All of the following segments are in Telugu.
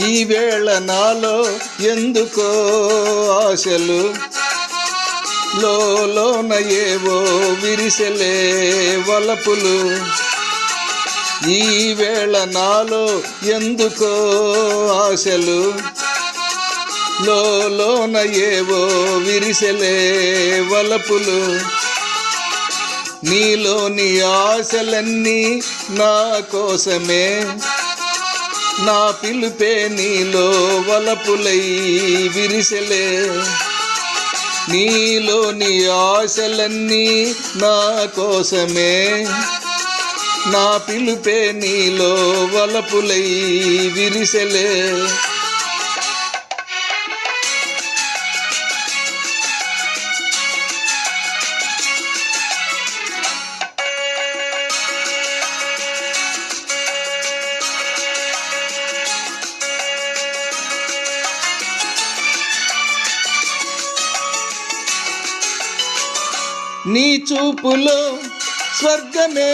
ఈ వేళ నాలో ఎందుకో ఆశలు? లోన ఏవో విరిసలే వలపులు. ఈ వేళ నాలో ఎందుకో ఆశలు? లోన ఏవో విరిసలే వలపులు. నీలోని ఆశలన్నీ నా కోసమే. నా పిలుపే నీలో వలపులై విరిసెలే. నీలోని ఆశలన్నీ నా కోసమే. నా పిలుపే నీలో వలపులై విరిసెలే. నీ చూపులో స్వర్గమే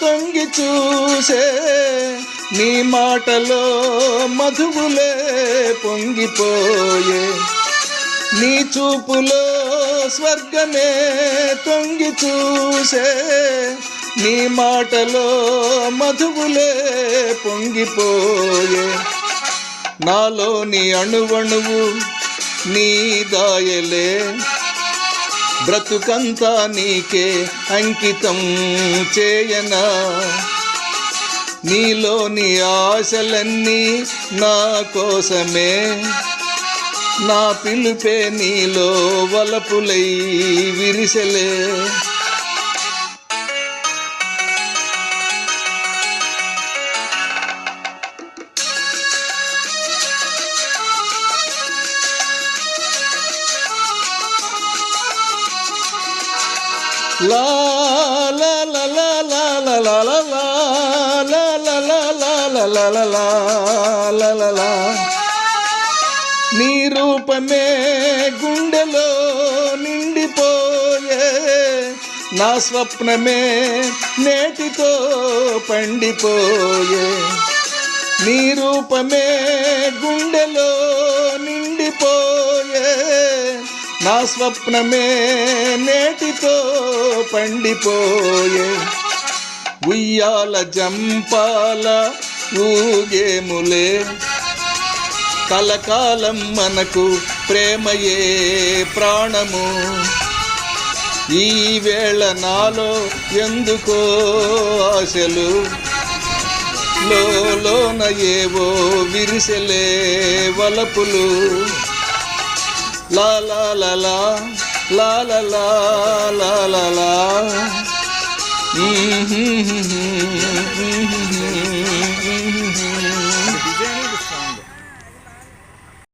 తొంగి చూసే నీ మాటలో మధువులే పొంగిపోయే. నీ చూపులో స్వర్గమే తొంగి చూసే నీ మాటలో మధువులే పొంగిపోయే. నాలోని అణువణువు నీ దాయలే బ్రతుకంతా నీకే అంకితం చేయనా? నీలోని ఆశలన్నీ నా కోసమే. నా పిలుపే నీలో వలపులై విరిసలే. నీ రూపమే గుండెలో నిండిపోయే నా స్వప్నమే నేటితో పండిపోయే నీ రూపమే గుండెలో నిండిపోయే నా స్వప్నమే నేటితో పండిపోయే. ఉయ్యాల జంపాల ఊగేములే. కలకాలం మనకు ప్రేమయే ప్రాణము. ఈ వేళ నాలో ఎందుకో ఆశలు? లోన ఏవో విరిసెలే వలపులు. la la la la la la la la la la mm-hmm.